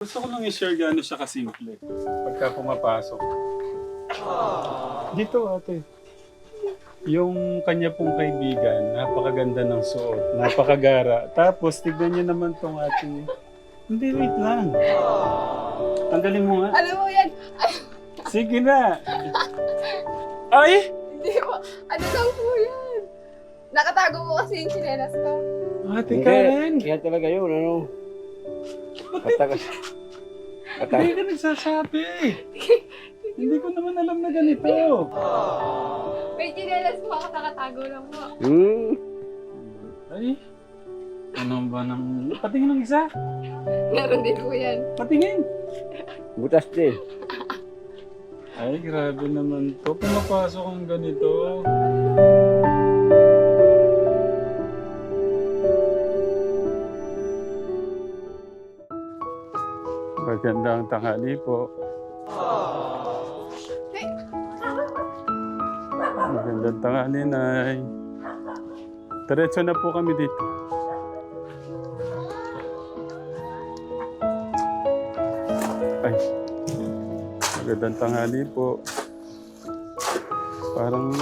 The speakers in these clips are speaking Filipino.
Gusto ko lang i-share gano'n siya kasimple. Pagka pumapasok. Dito ate. Yung kanya pong kaibigan, napakaganda ng suot, napakagara. Tapos, tignan niyo naman tong ating... Hindi, wait lang. Tanggalin mo nga. Alam mo yan, Sige na. Ay! hindi mo, ano lang po yan. Nakatago mo kasi yung chinelas ko. Ate Karen! Kaya talaga yun, ano? Patagas. Hindi ka nagsasabi. Hindi ko naman alam na ganito. May chinelas po ako, nakatago lang po. Hmm. Ay, ano ba nang... Patingin ng isa. Meron din po yan. Patingin. Butas din. Ay, grabe naman to. Pumapasok ang ganito. Magandang tanghali po. Magandang tanghali, Nay. Diretso na po kami dito. Ay, magandang tanghali po. Parang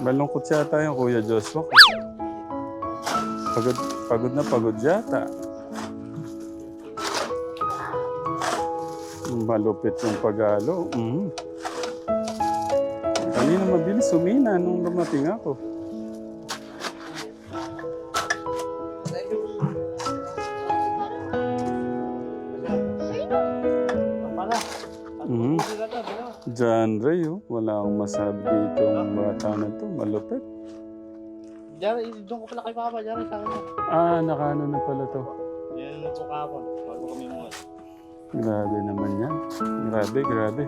malungkot yata yung Kuya Joshua. Pagod, pagod na pagod yata. Malupit yung pagalo. Mhm. Kanina mabilis sumina nung dumating ako. Mhm. John Ray, oh. wala akong masabi dito ang bata na to. Malupit. Diyan, doon ko pala kay Papa, diyan sa akin. Ah, nakaano na pala to. Yan na Grabe naman yan. Grabe, grabe.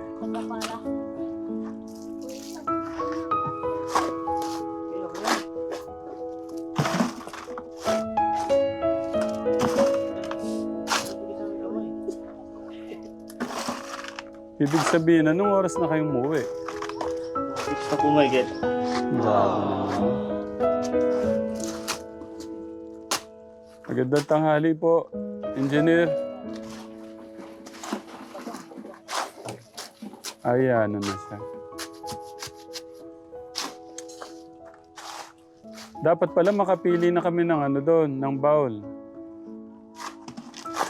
Ibig sabihin, anong oras na kayong umuwi? Na po may get. Grabe naman. Magandang tanghali po, engineer. Ay, ano na siya. Dapat pala makapili na kami ng ano doon, ng bowl.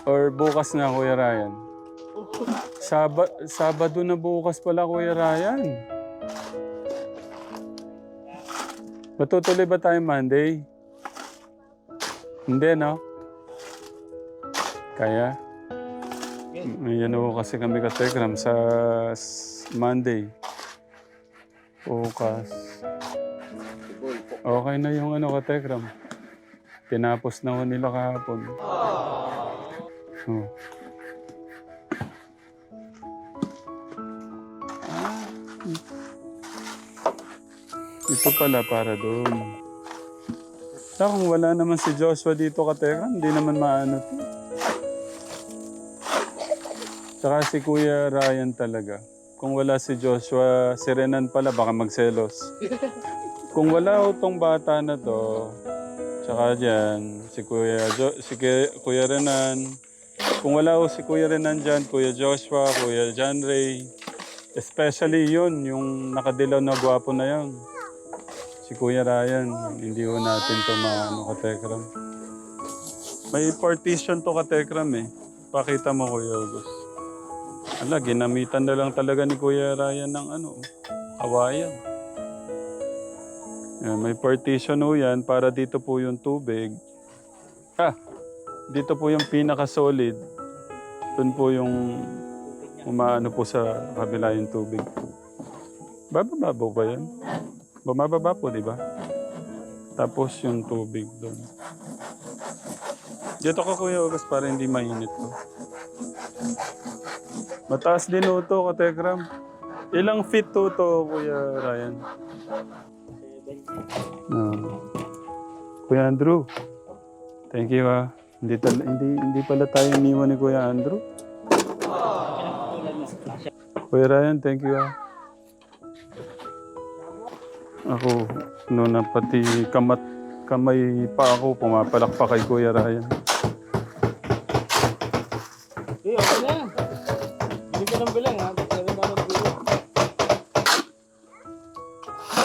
Or bukas na, Kuya Ryan. Saba Sabado na bukas pala, Kuya Ryan. Matutuloy ba tayo Monday? Hindi, no? Kaya? May ano kasi kami ka Telegram sa Monday. Bukas. Okay na yung ano ka Telegram. Tinapos na ko nila kahapon. Oh. Ah. Ito pala para doon. Sa kung wala naman si Joshua dito ka hindi naman maano to. Tsaka si Kuya Ryan talaga. Kung wala si Joshua, si Renan pala baka magselos. Kung wala ho tong bata na to, tsaka dyan, si Kuya, jo- si Ki- Kuya Renan, kung wala ho si Kuya Renan dyan, Kuya Joshua, Kuya John Ray, especially yun, yung nakadilaw na gwapo na yun. Si Kuya Ryan, hindi ho natin to maano katekram. May partition to katekram eh. Pakita mo Kuya August. Ala, ginamitan na lang talaga ni Kuya Ryan ng ano, kawayan. Yan, may partition ho yan para dito po yung tubig. Ah, dito po yung pinaka-solid. Doon po yung umaano po sa kabila yung tubig. Bababa po ba yan? Bumababa po, di ba? Tapos yung tubig doon. Dito ka Kuya August para hindi mainit to. Mataas din ho to, katekram. Ilang feet to to, Kuya Ryan? No. Kuya Andrew, thank you ah. Hindi, tal- hindi, hindi pala tayo iniwan ni Kuya Andrew. Kuya Ryan, thank you ah. Ako, no na pati kamat, kamay pa ako, pumapalak pa kay Kuya Ryan.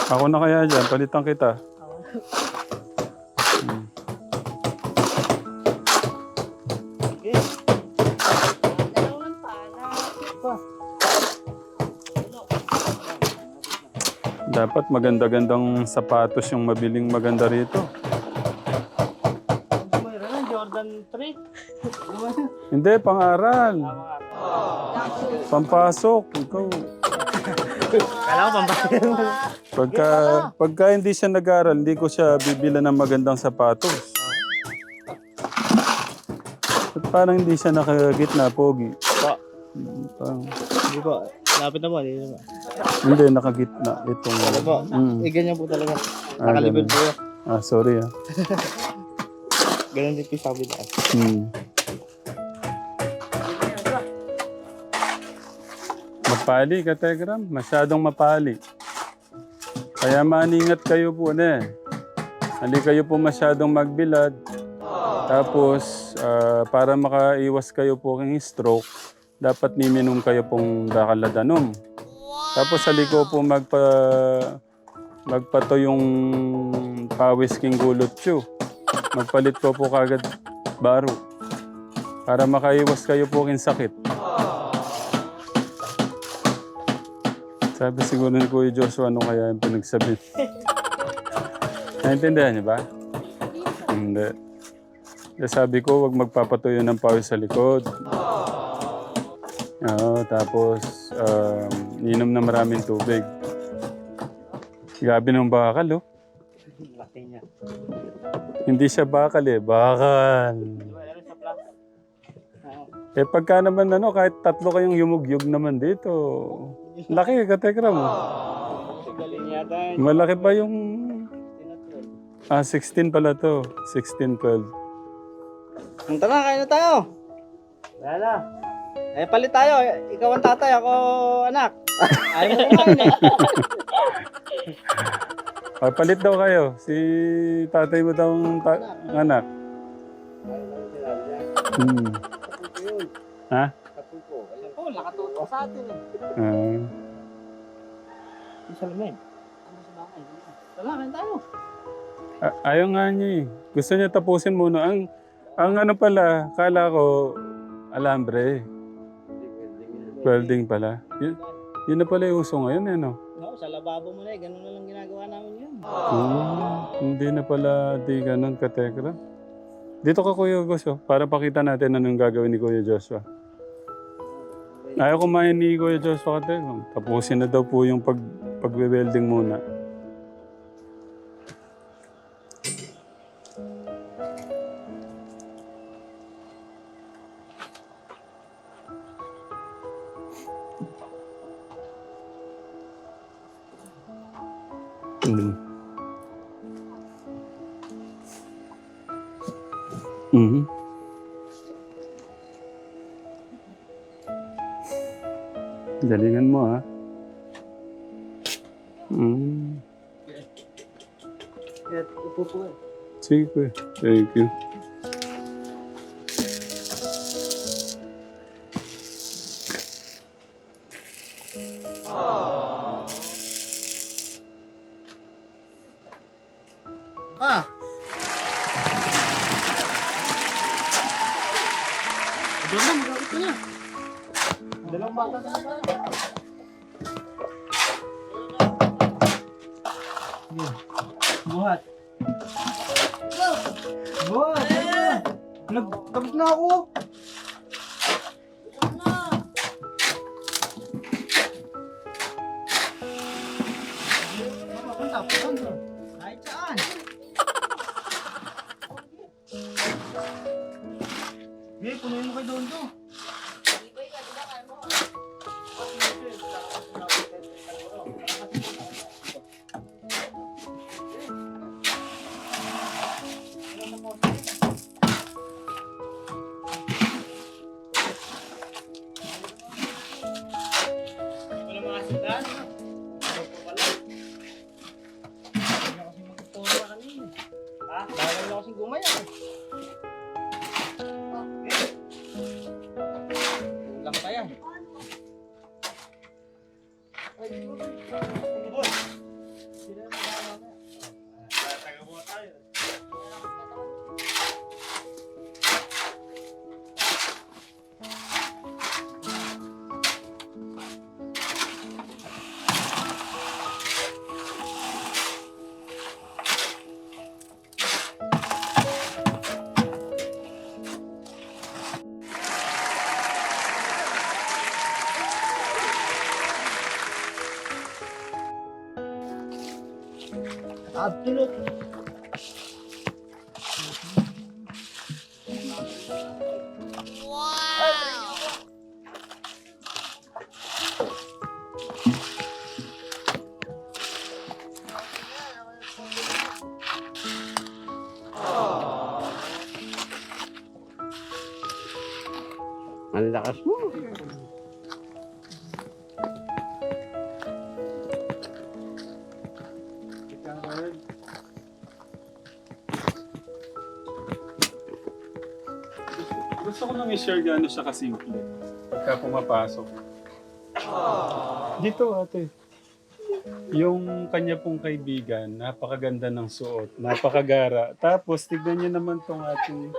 Ako na kaya dyan, palitan kita. Hmm. Dapat maganda-gandang sapatos yung mabiling maganda rito. Mayroon na, Jordan 3. Hindi, pang-aral. Pampasok. Ikaw. Kala ko mo. Pagka, pagka hindi siya nag-aral, hindi ko siya bibila ng magandang sapatos. At parang hindi siya nakagitna, pogi. Pa. Parang, Hindi po. Lapit na po. Hindi na po. hindi, nakagitna. Itong, Ano po? Mm. Eh, ganyan po talaga. Ah, Nakalibel ganun. po yun. Ah, sorry ah. Ganun din po sabi na. Hmm. Mapali ka, Tegram. Masyadong mapali. Kaya maningat kayo po na eh. Hindi kayo po masyadong magbilad. Tapos, ah, para makaiwas kayo po ng stroke, dapat miminom kayo pong dakaladanom. Tapos sa liko po magpa, magpato yung pawis king gulot chew. Magpalit po po kagad baro. Para makaiwas kayo po kin sakit. Sabi siguro ni Kuya Joshua, ano kaya yung pinagsabi? Naintindihan niyo ba? Hindi. Kaya sabi ko, wag magpapatuyo ng pawis sa likod. Oo, tapos um, inom na maraming tubig. Gabi ng bakal, oh. Laki niya. Hindi siya bakal eh, bakal. Eh pagka naman ano, kahit tatlo kayong yumugyug naman dito. Laki ka, Tekram. Kasi galing yata yun. Malaki pa yung... Ah, 16 pala to. 16, 12. Punta na, kain na tayo. Wala na. Eh, palit tayo. Ikaw ang tatay, ako anak. Ayaw mo kumain eh. Ah, palit daw kayo. Si tatay mo daw ang ta- anak. Hmm. Ha? Oo, nakatuto sa atin eh. Ah. Yung salamin. Ano sa bakay? Tala, kain tayo. A- ayaw nga niya eh. Gusto niya tapusin muna. Ang, ang ano pala, kala ko, alambre. Welding pala. Yun, yun na pala yung uso ngayon eh, no? No, sa lababo mo na eh. Ganun na lang ginagawa namin yun. Hmm, hindi na pala di ganun katekra. Dito ka Kuya Gusto, para pakita natin anong gagawin ni Kuya Joshua. Ayaw kumain ni Kuya Joshua katekra. Tapusin na daw po yung pag, pagwe-welding muna. Mm. Galingan mo ha. Mm. Po. Sige kuya. Thank you. Na ako! Bawal na kasi gumaya. Absolute. Ang lakas. I-share gano'n siya kasimple. Pagka pumapasok. Dito ate. Yung kanya pong kaibigan, napakaganda ng suot, napakagara. Tapos tignan niyo naman tong ating...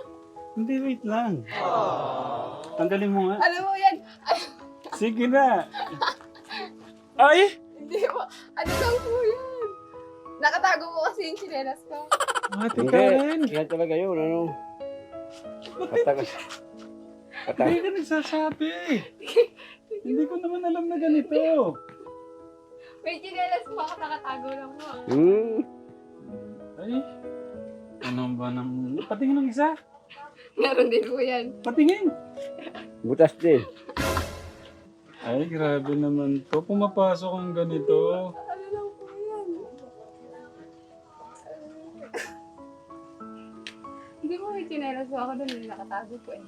Hindi, wait lang. Tanggalin mo nga. Alam mo yan, Sige na. Ay! hindi mo, ano lang po yan? Nakatago mo kasi yung chinelas ko. Ate Hindi. Karen! Yan talaga yun, ano. Patakas. Hindi ka nagsasabi. Hindi ko naman alam na ganito. May chinelas mo ako, nakatago lang mo. Hmm. Ay. Ano ba nang... Patingin ng isa. Meron din po yan. Patingin. Butas din. Ay, grabe naman to. Pumapasok ang ganito. Ano lang po yan? Hindi mo may chinelas mo ako doon, nakatago po eh.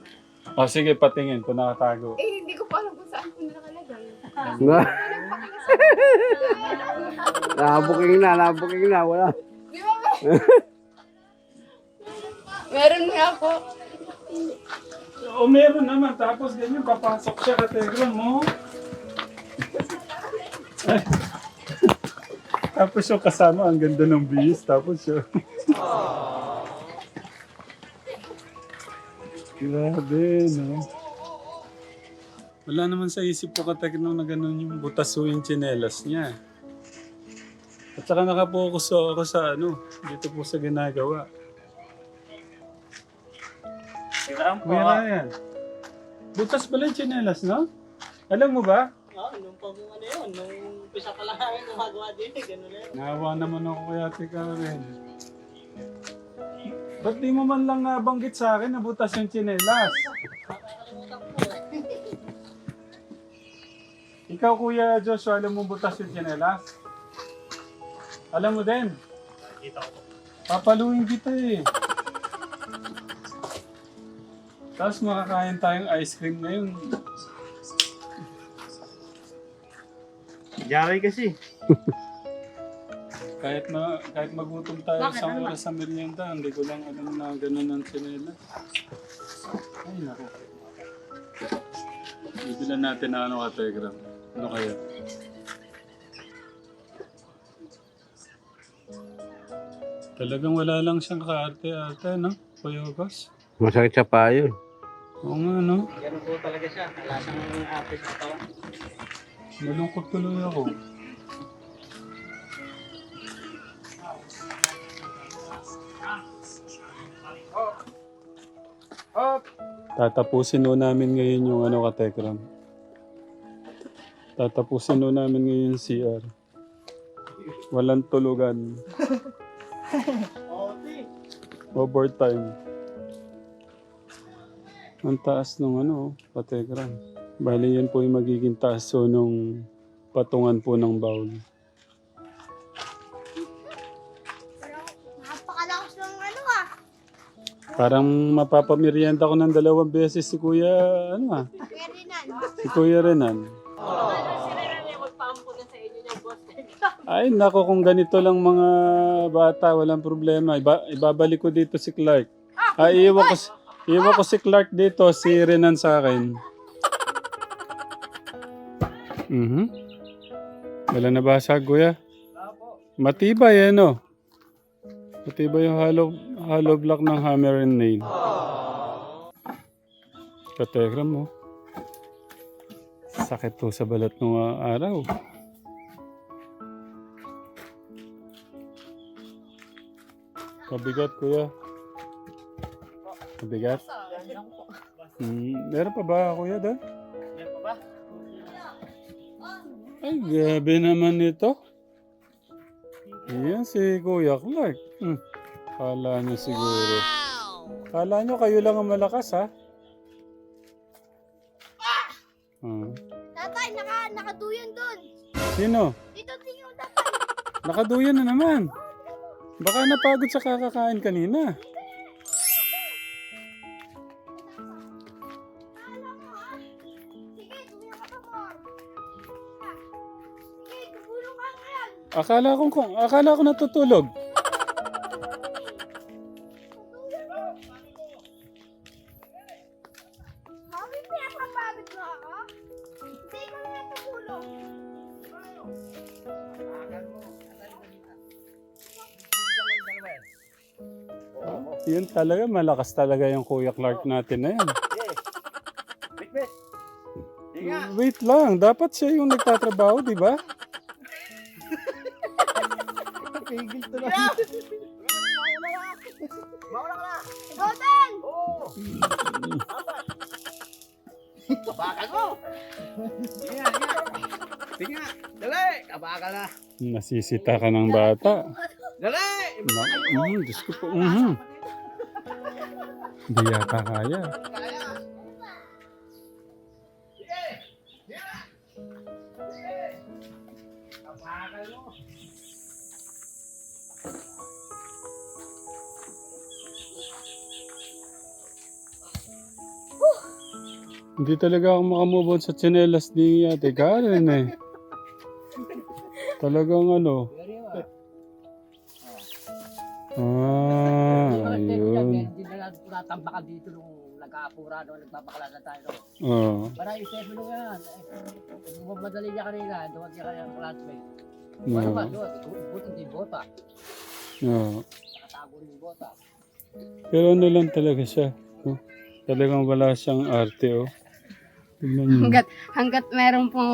O sige, patingin kung nakatago. Eh, hindi ko pa alam kung saan po nakalagay. Na. Nabuking na, nabuking na. Wala. Di ba ba? Meron nga po. O meron naman. Tapos ganyan, papasok siya ka Telegram mo. Tapos yung kasama, ang ganda ng bihis. Tapos siya. Grabe, no? Wala naman sa isip ko katekno na ganun yung butas o yung tsinelas niya. At saka nakapokus ako sa ano, dito po sa ginagawa. Siram po. Kuya Ryan, butas pala yung tsinelas, no? Alam mo ba? Oo, nung pag ano yun, nung umpisa pa lang namin gumagawa din eh, yun. Nawa naman ako kay Ate Karen. Ba't di mo man lang nabanggit sa akin na butas yung tsinelas? Ikaw, Kuya Joshua, alam mo butas yung tsinelas? Alam mo din? Papaluin kita eh. Tapos makakain tayong ice cream ngayon. Jari kasi. Kahit ma kahit magutom tayo isang oras sa merienda, hindi ko lang alam na gano'n ang tsinelas. Ay, naku. Bibilan natin na ano ka, Telegram. Ano kaya? Talagang wala lang siyang kaarte-arte, no? Kuya August? Masakit sa paa yun. Oo nga, no? Ganun po talaga siya. Alasang apis ito. Malungkot tuloy ako. Tatapusin ho namin ngayon yung ano ka Tekram. Tatapusin ho namin ngayon yung CR. Walang tulugan. Overtime. Ang taas nung ano, patekram. Bali yan po yung magiging taas so nung patungan po ng bowl. Parang mapapamerienda ko ng dalawang beses si Kuya, ano ah, si Kuya Renan. Ay, nako, kung ganito lang mga bata, walang problema. Iba, ibabalik ko dito si Clark. Ay, iwan ko, iwan ko si Clark dito, si Renan sa akin. Mhm. Wala na basag, kuya? Matibay, ano? Matibay yung hollow, hollow block ng hammer and nail. Kategram mo. Sakit to sa balat ng ah, araw. Mabigat, kuya. Mabigat? Hmm, meron pa ba, kuya, doon? Yan pa ba? Ay, grabe naman ito. Yan si Kuya Clark. Hmm. Kala nyo siguro. Kala nyo kayo lang ang malakas ha? Hmm. Tatay, naka, nakaduyan doon. Sino? Dito tingin tatay. Nakaduyan na naman. Baka napagod sa kakakain kanina. Akala ko, kung, akala ko natutulog. Yun talaga, malakas talaga yung Kuya Clark natin na yan. Wait lang, dapat siya yung nagtatrabaho, di ba? Pigil to lang. Mawala ka na. Golden! Oo. Bakal mo. Inga, inga. Inga. Dali. Kabakal na. Nasisita ka ng bata. Dali. Na, mm, Diyos ko po. mhm. Hindi yata kaya. Hindi talaga ako makamove on sa tsinelas ni Ate Karen eh. Talagang ano. Ah, ayun. Hindi na natin natambakan dito nung nag-aapura nung nagbabakala na tayo. Oh, Para isipin mo yan. Madali niya kanina, duwag niya kanina ng classmate. no. Ano ba, duwag, hindi bota. No. Nakatago ng bota. Pero ano lang talaga siya. No? Talagang wala siyang arte oh. Tignan niyo. Hanggat, hanggat meron pong...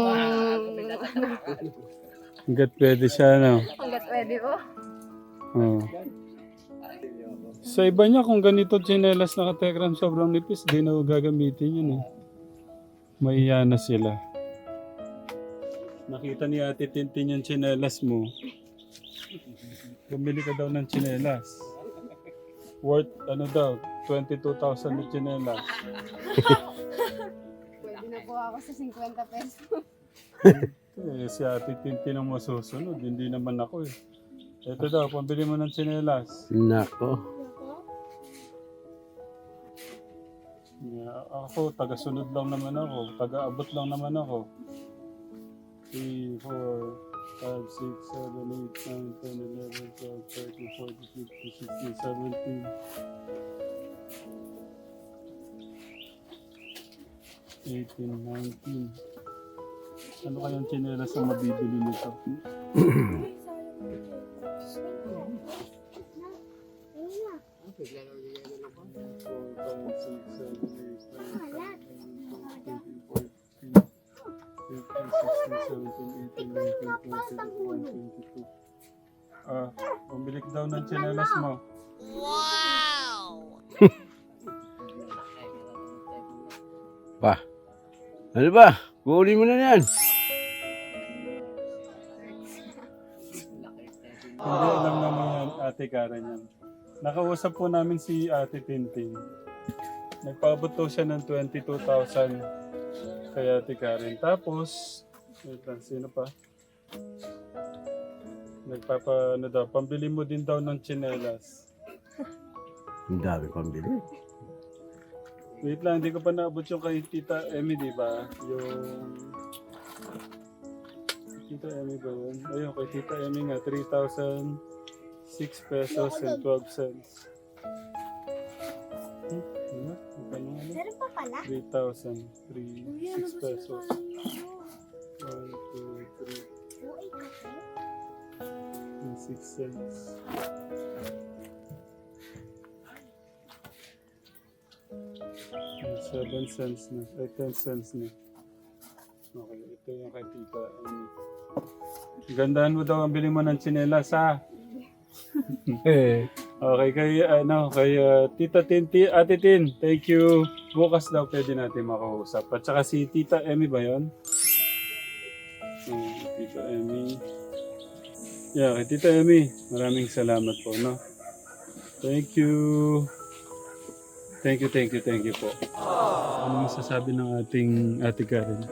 Hanggat pwede siya, no? Hanggat pwede po. Oh. Sa iba niya, kung ganito tsinelas na katekram sobrang nipis, di na gagamitin yun eh. Mahiya na sila. Nakita ni Ate Tintin yung tsinelas mo. Bumili ka daw ng tsinelas. Worth, ano daw, 22,000 na tsinelas. Ako sa 50 pesos. Eh, si Ate Tintin ang masusunod, hindi naman ako eh. Ito daw, pambili mo ng tsinelas. Nako. Yeah, ako, taga-sunod lang naman ako. Taga-abot lang naman ako. 3, 4, 5, 6, 7, 8, 9, 10, 11, 12, 13, 14, 15, 16, 17, 18, 19. Ano kayang tsinelas ang mabibili nito? Ah, pumili ka daw ng tsinelas mo. Pa. Ano ba? Kunin mo na yan. Hindi alam naman yan, ate Karen yan. Nakausap po namin si ate Tintin. Nagpaabot daw siya ng 22,000 kay ate Karen. Tapos, wait lang, sino pa? Nagpapa, ano daw, pambili mo din daw ng tsinelas. Ang dami pambili. Wait lang, hindi ko pa naabot yung kay Tita Emmy, di ba? Yung... Tita Emmy ba yun? Ayun, kay Tita Emmy nga, 3,006 pesos and 12 cents. Hmm? Ano? Ano? Pa pala? 3,000, 3, 6 pesos. 1, 2, 3, Buhay kasi. and 6 cents. 7 cents na, ay 10 cents na. Okay, ito yung kay Tita Amy. Gandaan mo daw ang bili mo ng tsinelas ha. okay, kay ano, kay uh, Tita Tinti, Ate Tin, thank you. Bukas daw pwede natin makausap. At saka si Tita Emmy ba yon? Hmm, Tita Emmy. Yeah, kay Tita Emmy, maraming salamat po, no? Thank you. Thank you, thank you, thank you po. Ano masasabi ng ating ate Karen?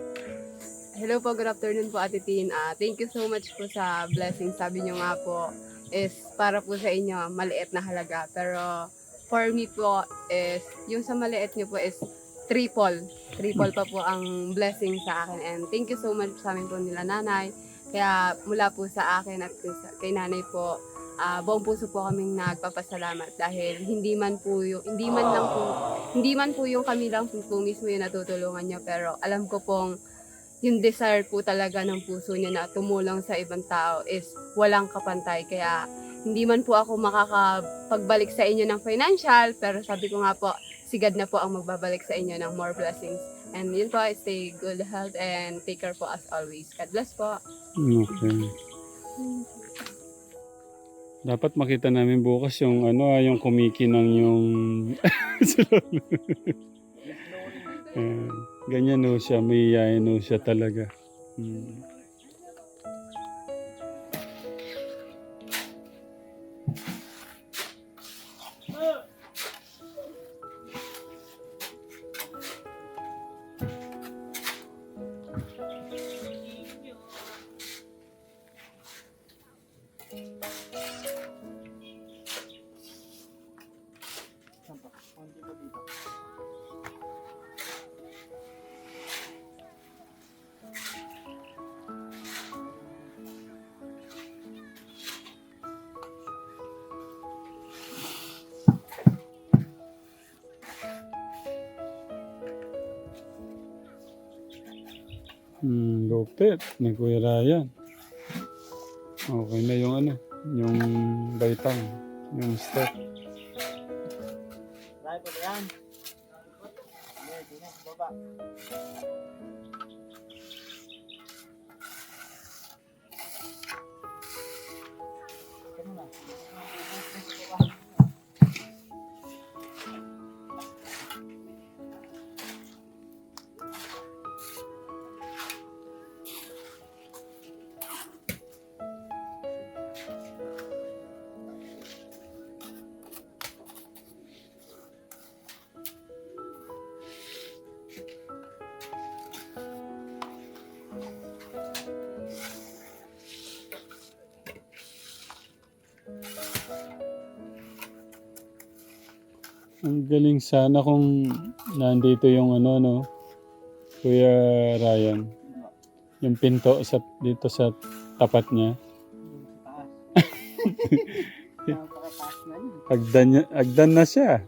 Hello po, good afternoon po Ate Tin. Ah, thank you so much po sa blessing. Sabi nyo nga po is para po sa inyo maliit na halaga. Pero for me po is yung sa maliit nyo po is triple. Triple pa po ang blessing sa akin. And thank you so much sa amin po nila nanay. Kaya mula po sa akin at kay nanay po, ah, buong puso po kaming nagpapasalamat dahil hindi man po yung, hindi man lang po, hindi man po yung kami lang po, po mismo yung natutulungan nyo. Pero alam ko pong yung desire po talaga ng puso niya na tumulong sa ibang tao is walang kapantay. Kaya hindi man po ako makakapagbalik sa inyo ng financial, pero sabi ko nga po, sigad na po ang magbabalik sa inyo ng more blessings. And yun po, stay good health and take care po as always. God bless po. Okay. Dapat makita namin bukas yung ano ah, yung kumikinang yung. Ayan. ganyan no siya, may iyayin no siya talaga. Hmm. Lupit ni Kuya Ryan. Okay na yung ano, yung baitang, yung step. Ang galing sana kung nandito yung ano no, Kuya Ryan. Yung pinto sa dito sa tapat niya. Agdan, niya- agdan na siya.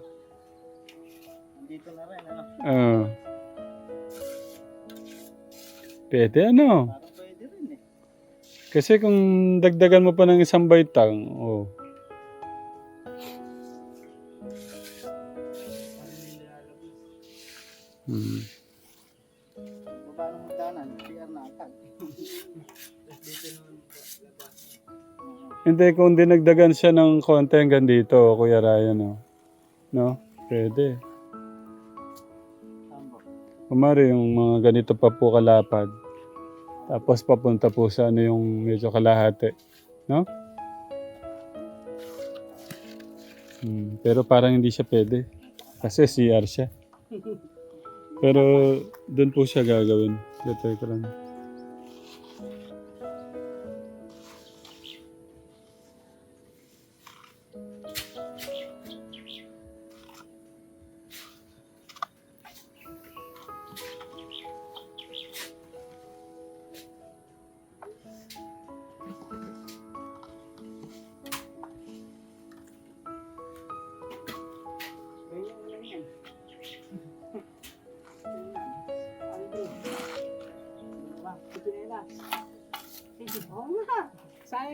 Dito na rin, ano? Oo. Pwede ano. Parang pwede rin eh. Kasi kung dagdagan mo pa ng isang baitang, oh. Hmm. Baba ng magdanan, PR na agad. Hindi, kung dinagdagan siya ng konti hanggang dito, Kuya Ryan, no? No? Pwede. Kumari yung mga ganito pa po kalapad. Tapos papunta po sa ano yung medyo kalahati. No? Hmm, pero parang hindi siya pwede. Kasi CR siya. Pero doon po siya gagawin. Ito ko lang.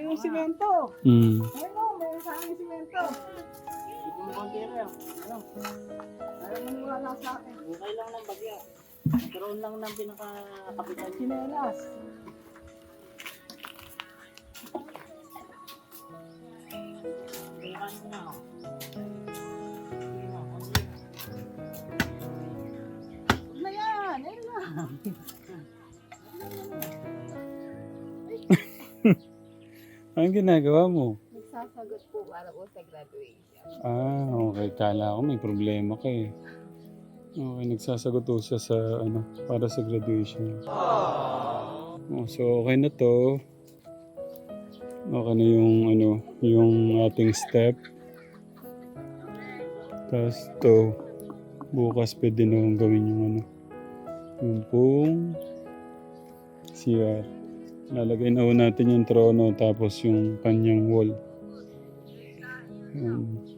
Yung simento. Hmm. Ayun o, meron sayang yung simento. Hindi mo konti rin. Ano? Ayaw mo lang sa akin. Bukay lang ng bagya. Drone lang ng pinaka-kapitan. Sinelas. Kailangan mo na ako. Sige Anong ginagawa mo? Nagsasagot po para po sa graduation. Ah, okay. Kala ko may problema ka eh. Okay, nagsasagot po siya sa ano, para sa graduation. Oh, so okay na to. Okay na yung ano, yung ating step. Tapos to, bukas pwede na akong gawin yung ano, yung pong CR. Lalagay na ho natin yung trono tapos yung kanyang wall. Yan.